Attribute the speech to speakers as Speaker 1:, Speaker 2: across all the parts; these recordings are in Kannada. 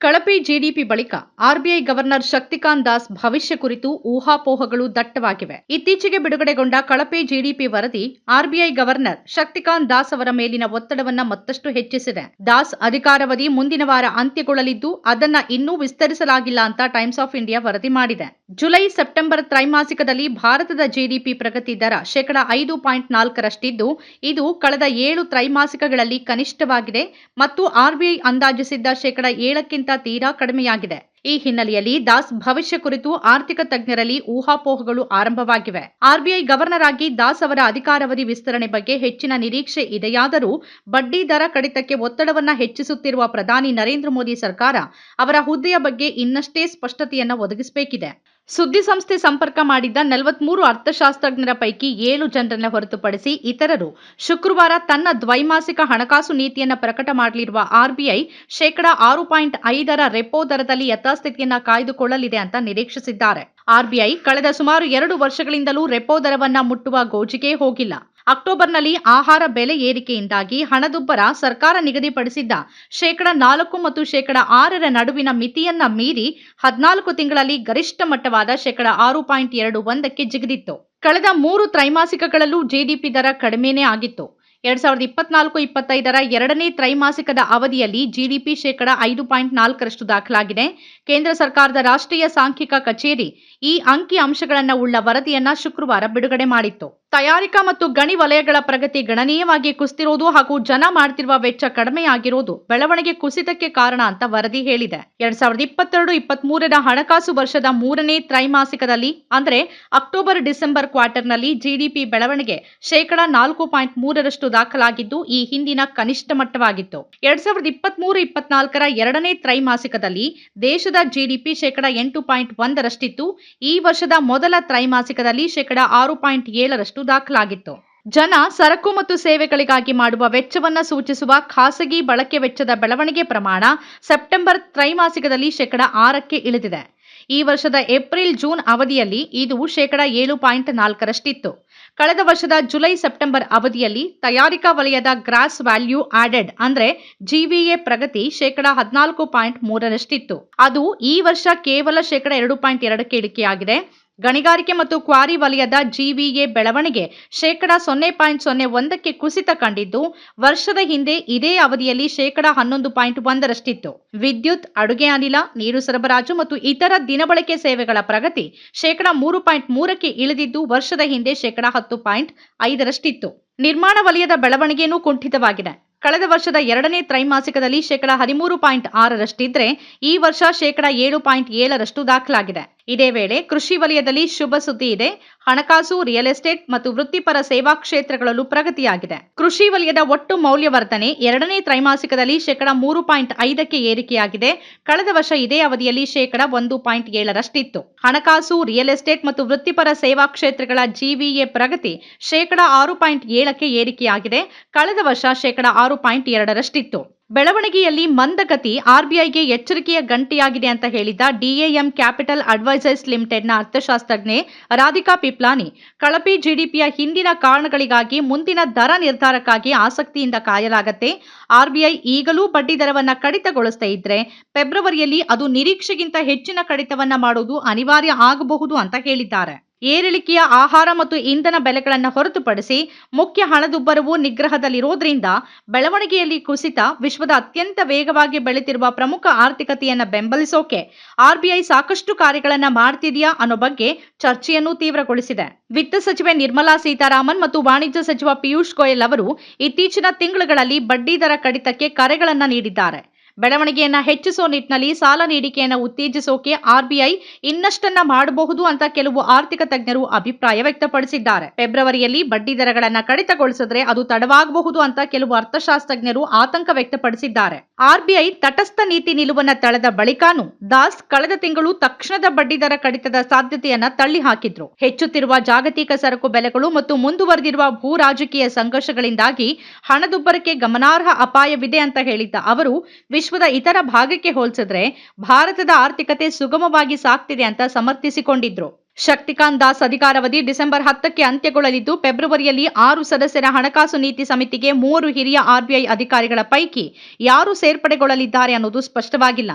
Speaker 1: ಕಳಪೆ ಜಿಡಿಪಿ ಬಳಿಕ ಆರ್ಬಿಐ ಗವರ್ನರ್ ಶಕ್ತಿಕಾಂತ್ ದಾಸ್ ಭವಿಷ್ಯ ಕುರಿತು ಊಹಾಪೋಹಗಳು ದಟ್ಟವಾಗಿವೆ. ಇತ್ತೀಚೆಗೆ ಬಿಡುಗಡೆಗೊಂಡ ಕಳಪೆ ಜಿಡಿಪಿ ವರದಿ ಆರ್ಬಿಐ ಗವರ್ನರ್ ಶಕ್ತಿಕಾಂತ್ ದಾಸ್ ಅವರ ಮೇಲಿನ ಒತ್ತಡವನ್ನ ಮತ್ತಷ್ಟು ಹೆಚ್ಚಿಸಿದೆ. ದಾಸ್ ಅಧಿಕಾರಾವಧಿ ಮುಂದಿನ ವಾರ ಅಂತ್ಯಗೊಳ್ಳಲಿದ್ದು, ಅದನ್ನ ಇನ್ನೂ ವಿಸ್ತರಿಸಲಾಗಿಲ್ಲ ಅಂತ ಟೈಮ್ಸ್ ಆಫ್ ಇಂಡಿಯಾ ವರದಿ ಮಾಡಿದೆ. ಜುಲೈ ಸೆಪ್ಟೆಂಬರ್ ತ್ರೈಮಾಸಿಕದಲ್ಲಿ ಭಾರತದ ಜಿಡಿಪಿ ಪ್ರಗತಿ ದರ ಶೇಕಡ ಐದು ಪಾಯಿಂಟ್ ನಾಲ್ಕರಷ್ಟಿದ್ದು, ಇದು ಕಳೆದ ಏಳು ತ್ರೈಮಾಸಿಕಗಳಲ್ಲಿ ಕನಿಷ್ಠವಾಗಿದೆ ಮತ್ತು ಆರ್ಬಿಐ ಅಂದಾಜಿಸಿದ್ದ ಶೇಕಡ ಏಳಕ್ಕಿಂತ ತೀರಾ ಕಡಿಮೆಯಾಗಿದೆ. ಈ ಹಿನ್ನೆಲೆಯಲ್ಲಿ ದಾಸ್ ಭವಿಷ್ಯ ಕುರಿತು ಆರ್ಥಿಕ ತಜ್ಞರಲ್ಲಿ ಊಹಾಪೋಹಗಳು ಆರಂಭವಾಗಿವೆ. ಆರ್ಬಿಐ ಗವರ್ನರ್ ಆಗಿ ದಾಸ್ ಅವರ ಅಧಿಕಾರಾವಧಿ ವಿಸ್ತರಣೆ ಬಗ್ಗೆ ಹೆಚ್ಚಿನ ನಿರೀಕ್ಷೆ ಇದೆಯಾದರೂ ಬಡ್ಡಿ ದರ ಕಡಿತಕ್ಕೆ ಒತ್ತಡವನ್ನ ಹೆಚ್ಚಿಸುತ್ತಿರುವ ಪ್ರಧಾನಿ ನರೇಂದ್ರ ಮೋದಿ ಸರ್ಕಾರ ಅವರ ಹುದ್ದೆಯ ಬಗ್ಗೆ ಇನ್ನಷ್ಟೇ ಸ್ಪಷ್ಟತೆಯನ್ನ ಒದಗಿಸಬೇಕಿದೆ. ಸುದ್ದಿ ಸಂಸ್ಥೆ ಸಂಪರ್ಕ ಮಾಡಿದ್ದ ನಲವತ್ಮೂರು ಅರ್ಥಶಾಸ್ತ್ರಜ್ಞರ ಪೈಕಿ ಏಳು ಜನರನ್ನ ಹೊರತುಪಡಿಸಿ ಇತರರು ಶುಕ್ರವಾರ ತನ್ನ ದ್ವೈಮಾಸಿಕ ಹಣಕಾಸು ನೀತಿಯನ್ನು ಪ್ರಕಟ ಮಾಡಲಿರುವ ಆರ್ಬಿಐ ಶೇಕಡಾ ಆರು ಪಾಯಿಂಟ್ ಐದರ ರೆಪೋ ದರದಲ್ಲಿ ಯಥಾಸ್ಥಿತಿಯನ್ನ ಕಾಯ್ದುಕೊಳ್ಳಲಿದೆ ಅಂತ ನಿರೀಕ್ಷಿಸಿದ್ದಾರೆ. ಆರ್ಬಿಐ ಕಳೆದ ಸುಮಾರು ಎರಡು ವರ್ಷಗಳಿಂದಲೂ ರೆಪೋ ದರವನ್ನ ಮುಟ್ಟುವ ಗೋಜಿಗೆ ಹೋಗಿಲ್ಲ. ಅಕ್ಟೋಬರ್ನಲ್ಲಿ ಆಹಾರ ಬೆಲೆ ಏರಿಕೆಯಿಂದಾಗಿ ಹಣದುಬ್ಬರ ಸರ್ಕಾರ ನಿಗದಿಪಡಿಸಿದ್ದ ಶೇಕಡ ನಾಲ್ಕು ಮತ್ತು ಶೇಕಡ ಆರರ ನಡುವಿನ ಮಿತಿಯನ್ನ ಮೀರಿ ಹದಿನಾಲ್ಕು ತಿಂಗಳಲ್ಲಿ ಗರಿಷ್ಠ ಮಟ್ಟವಾದ ಶೇಕಡ ಆರು ಪಾಯಿಂಟ್ ಎರಡು ಒಂದಕ್ಕೆ ಜಿಗಿದಿತ್ತು. ಕಳೆದ ಮೂರು ತ್ರೈಮಾಸಿಕಗಳಲ್ಲೂ ಜಿಡಿಪಿ ದರ ಕಡಿಮೆನೇ ಆಗಿತ್ತು. ಎರಡ್ ಸಾವಿರದ ಇಪ್ಪತ್ನಾಲ್ಕು ಇಪ್ಪತ್ತೈದರ ಎರಡನೇ ತ್ರೈಮಾಸಿಕದ ಅವಧಿಯಲ್ಲಿ ಜಿಡಿಪಿ ಶೇಕಡ ಐದು ಪಾಯಿಂಟ್ ನಾಲ್ಕರಷ್ಟು ದಾಖಲಾಗಿದೆ. ಕೇಂದ್ರ ಸರ್ಕಾರದ ರಾಷ್ಟ್ರೀಯ ಸಾಂಖ್ಯಿಕ ಕಚೇರಿ ಈ ಅಂಕಿ ಅಂಶಗಳನ್ನು ಉಳ್ಳ ವರದಿಯನ್ನ ಶುಕ್ರವಾರ ಬಿಡುಗಡೆ ಮಾಡಿತ್ತು. ತಯಾರಿಕಾ ಮತ್ತು ಗಣಿ ವಲಯಗಳ ಪ್ರಗತಿ ಗಣನೀಯವಾಗಿ ಕುಸಿತಿರುವುದು ಹಾಗೂ ಜನ ಮಾಡ್ತಿರುವ ವೆಚ್ಚ ಕಡಿಮೆಯಾಗಿರುವುದು ಬೆಳವಣಿಗೆ ಕುಸಿತಕ್ಕೆ ಕಾರಣ ಅಂತ ವರದಿ ಹೇಳಿದೆ. ಎರಡ್ ಸಾವಿರದ ಇಪ್ಪತ್ತೆರಡು ಇಪ್ಪತ್ತ್ ಮೂರರ ಹಣಕಾಸು ವರ್ಷದ ಮೂರನೇ ತ್ರೈಮಾಸಿಕದಲ್ಲಿ, ಅಂದರೆ ಅಕ್ಟೋಬರ್ ಡಿಸೆಂಬರ್ ಕ್ವಾರ್ಟರ್ನಲ್ಲಿ ಜಿಡಿಪಿ ಬೆಳವಣಿಗೆ ಶೇಕಡಾ ನಾಲ್ಕು ಪಾಯಿಂಟ್ ಮೂರರಷ್ಟು ದಾಖಲಾಗಿದ್ದು, ಈ ಹಿಂದಿನ ಕನಿಷ್ಠ ಮಟ್ಟವಾಗಿತ್ತು. ಎರಡ್ ಸಾವಿರದ ಇಪ್ಪತ್ತ್ ಮೂರು ಇಪ್ಪತ್ನಾಲ್ಕರ ಎರಡನೇ ತ್ರೈಮಾಸಿಕದಲ್ಲಿ ದೇಶದ ಜಿಡಿಪಿ ಶೇಕಡಾ ಎಂಟು ಪಾಯಿಂಟ್ ಒಂದರಷ್ಟಿತ್ತು. ಈ ವರ್ಷದ ಮೊದಲ ತ್ರೈಮಾಸಿಕದಲ್ಲಿ ಶೇಕಡಾ ಆರು ಪಾಯಿಂಟ್ ಏಳರಷ್ಟು ದಾಖಲಾಗಿತ್ತು. ಜನ ಸರಕು ಮತ್ತು ಸೇವೆಗಳಿಗಾಗಿ ಮಾಡುವ ವೆಚ್ಚವನ್ನು ಸೂಚಿಸುವ ಖಾಸಗಿ ಬಳಕೆ ವೆಚ್ಚದ ಬೆಳವಣಿಗೆ ಪ್ರಮಾಣ ಸೆಪ್ಟೆಂಬರ್ ತ್ರೈಮಾಸಿಕದಲ್ಲಿ ಶೇಕಡ ಆರಕ್ಕೆ ಇಳಿದಿದೆ. ಈ ವರ್ಷದ ಏಪ್ರಿಲ್ ಜೂನ್ ಅವಧಿಯಲ್ಲಿ ಇದು ಶೇಕಡ ಏಳು ಪಾಯಿಂಟ್ ನಾಲ್ಕರಷ್ಟಿತ್ತು. ಕಳೆದ ವರ್ಷದ ಜುಲೈ ಸೆಪ್ಟೆಂಬರ್ ಅವಧಿಯಲ್ಲಿ ತಯಾರಿಕಾ ವಲಯದ ಗ್ರಾಸ್ ವ್ಯಾಲ್ಯೂ ಆಡೆಡ್ ಅಂದ್ರೆ ಜಿವಿಎ ಪ್ರಗತಿ ಶೇಕಡ ಹದಿನಾಲ್ಕು ಪಾಯಿಂಟ್ ಮೂರರಷ್ಟಿತ್ತು. ಅದು ಈ ವರ್ಷ ಕೇವಲ ಶೇಕಡ ಎರಡು ಪಾಯಿಂಟ್ ಎರಡಕ್ಕೆ ಇಳಿಕೆಯಾಗಿದೆ. ಗಣಿಗಾರಿಕೆ ಮತ್ತು ಕ್ವಾರಿ ವಲಯದ ಜಿವಿಎ ಬೆಳವಣಿಗೆ ಶೇಕಡ ಸೊನ್ನೆ ಪಾಯಿಂಟ್ ಸೊನ್ನೆ ಒಂದಕ್ಕೆ ಕುಸಿತ ಕಂಡಿದ್ದು, ವರ್ಷದ ಹಿಂದೆ ಇದೇ ಅವಧಿಯಲ್ಲಿ ಶೇಕಡ ಹನ್ನೊಂದು ಪಾಯಿಂಟ್ ಒಂದರಷ್ಟಿತ್ತು. ವಿದ್ಯುತ್, ಅಡುಗೆ ಅನಿಲ, ನೀರು ಸರಬರಾಜು ಮತ್ತು ಇತರ ದಿನಬಳಕೆ ಸೇವೆಗಳ ಪ್ರಗತಿ ಶೇಕಡ ಮೂರು ಪಾಯಿಂಟ್ ಮೂರಕ್ಕೆ ಇಳಿದಿದ್ದು, ವರ್ಷದ ಹಿಂದೆ ಶೇಕಡ ಹತ್ತು ಪಾಯಿಂಟ್ ಐದರಷ್ಟಿತ್ತು. ನಿರ್ಮಾಣ ವಲಯದ ಬೆಳವಣಿಗೆಯೂ ಕುಂಠಿತವಾಗಿದೆ. ಕಳೆದ ವರ್ಷದ ಎರಡನೇ ತ್ರೈಮಾಸಿಕದಲ್ಲಿ ಶೇಕಡ ಹದಿಮೂರು ಪಾಯಿಂಟ್ ಆರರಷ್ಟಿದ್ರೆ, ಈ ವರ್ಷ ಶೇಕಡ ಏಳು ಪಾಯಿಂಟ್ ಏಳರಷ್ಟು ದಾಖಲಾಗಿದೆ. ಇದೇ ವೇಳೆ ಕೃಷಿ ವಲಯದಲ್ಲಿ ಶುಭ ಸುದ್ದಿ ಇದೆ. ಹಣಕಾಸು ರಿಯಲ್ ಎಸ್ಟೇಟ್ ಮತ್ತು ವೃತ್ತಿಪರ ಸೇವಾ ಕ್ಷೇತ್ರಗಳಲ್ಲೂ ಪ್ರಗತಿಯಾಗಿದೆ. ಕೃಷಿ ವಲಯದ ಒಟ್ಟು ಮೌಲ್ಯವರ್ಧನೆ ಎರಡನೇ ತ್ರೈಮಾಸಿಕದಲ್ಲಿ ಶೇಕಡ ಮೂರು ಪಾಯಿಂಟ್ ಐದಕ್ಕೆ ಏರಿಕೆಯಾಗಿದೆ. ಕಳೆದ ವರ್ಷ ಇದೇ ಅವಧಿಯಲ್ಲಿ ಶೇಕಡ ಒಂದು ಪಾಯಿಂಟ್ ಏಳರಷ್ಟಿತ್ತು. ಹಣಕಾಸು ರಿಯಲ್ ಎಸ್ಟೇಟ್ ಮತ್ತು ವೃತ್ತಿಪರ ಸೇವಾ ಕ್ಷೇತ್ರಗಳ ಜಿವಿಎ ಪ್ರಗತಿ ಶೇಕಡ ಆರು ಪಾಯಿಂಟ್ ಏಳಕ್ಕೆ ಏರಿಕೆಯಾಗಿದೆ. ಕಳೆದ ವರ್ಷ ಶೇಕಡ ಆರು ಪಾಯಿಂಟ್ ಎರಡರಷ್ಟಿತ್ತು. ಬೆಳವಣಿಗೆಯಲ್ಲಿ ಮಂದಗತಿ ಆರ್ಬಿಐಗೆ ಎಚ್ಚರಿಕೆಯ ಗಂಟೆಯಾಗಿದೆ ಅಂತ ಹೇಳಿದ ಡಿಎಎಂ ಕ್ಯಾಪಿಟಲ್ ಅಡ್ವೈಸರ್ಸ್ ಲಿಮಿಟೆಡ್ನ ಅರ್ಥಶಾಸ್ತ್ರಜ್ಞೆ ರಾಧಿಕಾ ಪಿಪ್ಲಾನಿ, ಕಳಪೆ ಜಿಡಿಪಿಯ ಹಿಂದಿನ ಕಾರಣಗಳಿಗಾಗಿ ಮುಂದಿನ ದರ ನಿರ್ಧಾರಕ್ಕಾಗಿ ಆಸಕ್ತಿಯಿಂದ ಕಾಯಲಾಗತ್ತೆ. ಆರ್ಬಿಐ ಈಗಲೂ ಬಡ್ಡಿ ದರವನ್ನು ಕಡಿತಗೊಳಿಸದೇ ಇದ್ರೆ ಫೆಬ್ರವರಿಯಲ್ಲಿ ಅದು ನಿರೀಕ್ಷೆಗಿಂತ ಹೆಚ್ಚಿನ ಕಡಿತವನ್ನ ಮಾಡುವುದು ಅನಿವಾರ್ಯ ಆಗಬಹುದು ಅಂತ ಹೇಳಿದ್ದಾರೆ. ಏರಿಳಿಕೆಯ ಆಹಾರ ಮತ್ತು ಇಂಧನ ಬೆಲೆಗಳನ್ನು ಹೊರತುಪಡಿಸಿ ಮುಖ್ಯ ಹಣದುಬ್ಬರವು ನಿಗ್ರಹದಲ್ಲಿರೋದ್ರಿಂದ ಬೆಳವಣಿಗೆಯಲ್ಲಿ ಕುಸಿತ ವಿಶ್ವದ ಅತ್ಯಂತ ವೇಗವಾಗಿ ಬೆಳೆತಿರುವ ಪ್ರಮುಖ ಆರ್ಥಿಕತೆಯನ್ನು ಬೆಂಬಲಿಸೋಕೆ ಆರ್ಬಿಐ ಸಾಕಷ್ಟು ಕಾರ್ಯಗಳನ್ನು ಮಾಡ್ತಿದೆಯಾ ಅನ್ನೋ ಬಗ್ಗೆ ಚರ್ಚೆಯನ್ನು ತೀವ್ರಗೊಳಿಸಿದೆ. ವಿತ್ತ ಸಚಿವೆ ನಿರ್ಮಲಾ ಸೀತಾರಾಮನ್ ಮತ್ತು ವಾಣಿಜ್ಯ ಸಚಿವ ಪಿಯೂಷ್ ಗೋಯಲ್ ಅವರು ಇತ್ತೀಚಿನ ತಿಂಗಳುಗಳಲ್ಲಿ ಬಡ್ಡಿದರ ಕಡಿತಕ್ಕೆ ಕರೆಗಳನ್ನು ನೀಡಿದ್ದಾರೆ. ಬೆಳವಣಿಗೆಯನ್ನ ಹೆಚ್ಚಿಸುವ ನಿಟ್ಟಿನಲ್ಲಿ ಸಾಲ ನೀಡಿಕೆಯನ್ನು ಉತ್ತೇಜಿಸೋಕೆ ಆರ್ಬಿಐ ಇನ್ನಷ್ಟನ್ನ ಮಾಡಬಹುದು ಅಂತ ಕೆಲವು ಆರ್ಥಿಕ ತಜ್ಞರು ಅಭಿಪ್ರಾಯ ವ್ಯಕ್ತಪಡಿಸಿದ್ದಾರೆ. ಫೆಬ್ರವರಿಯಲ್ಲಿ ಬಡ್ಡಿ ದರಗಳನ್ನ ಕಡಿತಗೊಳಿಸಿದ್ರೆ ಅದು ತಡವಾಗಬಹುದು ಅಂತ ಕೆಲವು ಅರ್ಥಶಾಸ್ತ್ರಜ್ಞರು ಆತಂಕ ವ್ಯಕ್ತಪಡಿಸಿದ್ದಾರೆ. ಆರ್ಬಿಐ ತಟಸ್ಥ ನೀತಿ ನಿಲುವನ್ನ ತಳೆದ ಬಳಿಕಾನು ದಾಸ್ ಕಳೆದ ತಿಂಗಳು ತಕ್ಷಣದ ಬಡ್ಡಿ ದರ ಕಡಿತದ ಸಾಧ್ಯತೆಯನ್ನ ತಳ್ಳಿ ಹಾಕಿದ್ರು ಹೆಚ್ಚುತ್ತಿರುವ ಜಾಗತಿಕ ಸರಕು ಬೆಲೆಗಳು ಮತ್ತು ಮುಂದುವರೆದಿರುವ ಭೂ ರಾಜಕೀಯ ಸಂಘರ್ಷಗಳಿಂದಾಗಿ ಹಣದುಬ್ಬರಕ್ಕೆ ಗಮನಾರ್ಹ ಅಪಾಯವಿದೆ ಅಂತ ಹೇಳಿದ್ದ ಅವರು ವಿಶ್ವದ ಇತರ ಭಾಗಕ್ಕೆ ಹೋಲಿಸಿದ್ರೆ ಭಾರತದ ಆರ್ಥಿಕತೆ ಸುಗಮವಾಗಿ ಸಾಗ್ತಿದೆ ಅಂತ ಸಮರ್ಥಿಸಿಕೊಂಡಿದ್ರು. ಶಕ್ತಿಕಾಂತ್ ದಾಸ್ ಅಧಿಕಾರಾವಧಿ ಡಿಸೆಂಬರ್ ಹತ್ತಕ್ಕೆ ಅಂತ್ಯಗೊಳ್ಳಲಿದ್ದು, ಫೆಬ್ರವರಿಯಲ್ಲಿ ಆರು ಸದಸ್ಯರ ಹಣಕಾಸು ನೀತಿ ಸಮಿತಿಗೆ ಮೂವರು ಹಿರಿಯ ಆರ್ಬಿಐ ಅಧಿಕಾರಿಗಳ ಪೈಕಿ ಯಾರು ಸೇರ್ಪಡೆಗೊಳ್ಳಲಿದ್ದಾರೆ ಅನ್ನೋದು ಸ್ಪಷ್ಟವಾಗಿಲ್ಲ.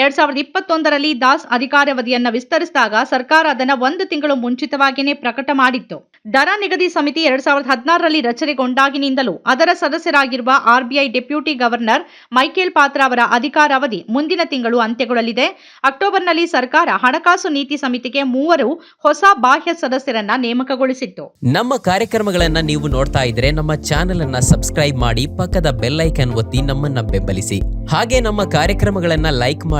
Speaker 1: ಎರಡ್ ಸಾವಿರದ ಇಪ್ಪತ್ತೊಂದರಲ್ಲಿ ದಾಸ್ ಅಧಿಕಾರಾವಧಿಯನ್ನ ವಿಸ್ತರಿಸಿದಾಗ ಸರ್ಕಾರ ಅದನ್ನ ಒಂದು ತಿಂಗಳು ಮುಂಚಿತವಾಗಿಯೇ ಪ್ರಕಟ ಮಾಡಿತ್ತು. ದರ ನಿಗದಿ ಸಮಿತಿ ಎರಡ್ ಸಾವಿರದ ಹದಿನಾರರಲ್ಲಿ ರಚನೆಗೊಂಡಾಗಿನಿಂದಲೂ ಅದರ ಸದಸ್ಯರಾಗಿರುವ RBI deputy governor Michael Patra ಅವರ ಅಧಿಕಾರಾವಧಿ ಮುಂದಿನ ತಿಂಗಳು ಅಂತ್ಯಗೊಳ್ಳಲಿದೆ. ಅಕ್ಟೋಬರ್ನಲ್ಲಿ ಸರ್ಕಾರ ಹಣಕಾಸು ನೀತಿ ಸಮಿತಿಗೆ ಮೂವರು ಹೊಸ ಬಾಹ್ಯ ಸದಸ್ಯರನ್ನ ನೇಮಕಗೊಳಿಸಿತ್ತು.
Speaker 2: ನಮ್ಮ ಕಾರ್ಯಕ್ರಮಗಳನ್ನ ನೀವು ನೋಡ್ತಾ ಇದ್ರೆ ನಮ್ಮ ಚಾನೆಲ್ ಅನ್ನ ಸಬ್ಸ್ಕ್ರೈಬ್ ಮಾಡಿ ಪಕ್ಕದ ಬೆಲ್ ಐಕನ್ ಒತ್ತಿ ನಮ್ಮನ್ನ ಬೆಂಬಲಿಸಿ. ಹಾಗೆ ನಮ್ಮ ಕಾರ್ಯಕ್ರಮಗಳನ್ನ ಲೈಕ್